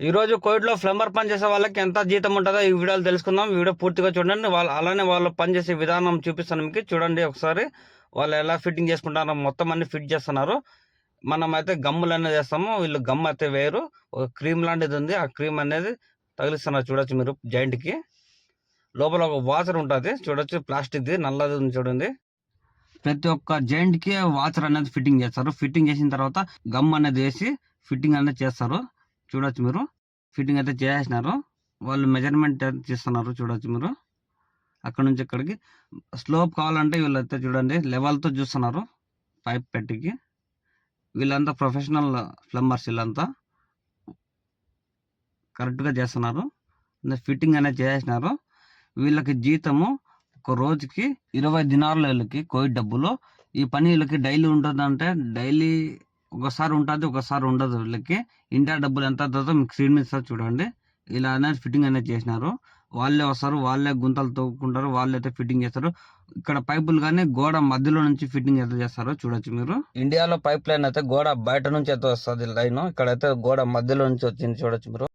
ఈ రోజు కోవిడ్లో ప్లంబర్ పని చేసే వాళ్ళకి ఎంత జీతం ఉంటుందో ఈ వీడియోలు తెలుసుకుందాం. ఈ వీడియో పూర్తిగా చూడండి. వాళ్ళు అలానే వాళ్ళు పని చేసే విధానం చూపిస్తాను మీకు. చూడండి ఒకసారి వాళ్ళు ఎలా ఫిట్టింగ్ చేసుకుంటారో. మొత్తం అన్ని ఫిట్ చేస్తున్నారు. మనం అయితే గమ్ములు అనేది వేస్తాము. వీళ్ళు గమ్ అయితే వేరు ఒక క్రీమ్ లాంటిది ఉంది. ఆ క్రీమ్ అనేది తగిలిస్తున్నారు చూడొచ్చు మీరు జాయింట్కి లోపల ఒక వాచర్ ఉంటుంది. చూడొచ్చు ప్లాస్టిక్ది నల్లది ఉంది చూడండి. ప్రతి ఒక్క జాయింట్కి వాచర్ అనేది ఫిట్టింగ్ చేస్తారు. ఫిట్టింగ్ చేసిన తర్వాత గమ్ అనేది వేసి ఫిట్టింగ్ అనేది చేస్తారు. చూడవచ్చు మీరు. ఫిట్టింగ్ అయితే చేసేసినారు. వాళ్ళు మెజర్మెంట్ చేస్తున్నారు చూడవచ్చు మీరు. అక్కడ నుంచి ఇక్కడికి. స్లోప్ కావాలంటే వీళ్ళైతే చూడండి లెవెల్తో చూస్తున్నారు. పైప్ పెట్టికి. వీళ్ళంతా ప్రొఫెషనల్ ప్లంబర్స్ వీళ్ళంతా. కరెక్ట్గా చేస్తున్నారు. ఫిట్టింగ్ అనేది చేసేసినారు. వీళ్ళకి జీతము ఒక రోజుకి ఇరవై దినారులు వీళ్ళకి కోవిడ్ డబ్బులు. ఈ పని వీళ్ళకి డైలీ ఉంటుందంటే డైలీ ఒకసారి ఉంటుంది ఒకసారి ఉండదు వీళ్ళకి. ఇండియా డబ్బులు ఎంత అవుతుందో మీకు స్క్రీన్ మీద ఇస్తారు చూడండి. ఇలా అనేది ఫిట్టింగ్ అనేది చేసినారు. వాళ్ళే వస్తారు వాళ్ళే గుంతలు తవ్వుకుంటారు వాళ్ళు అయితే ఫిట్టింగ్ చేస్తారు. ఇక్కడ పైపులు కానీ గోడ మధ్యలో నుంచి ఫిట్టింగ్ అయితే చేస్తారు చూడొచ్చు మీరు. ఇండియాలో పైప్ లైన్ అయితే గోడ బయట నుంచి అయితే వస్తుంది లైన్ ఇక్కడ అయితే గోడ మధ్యలో నుంచి వచ్చింది చూడొచ్చు మీరు.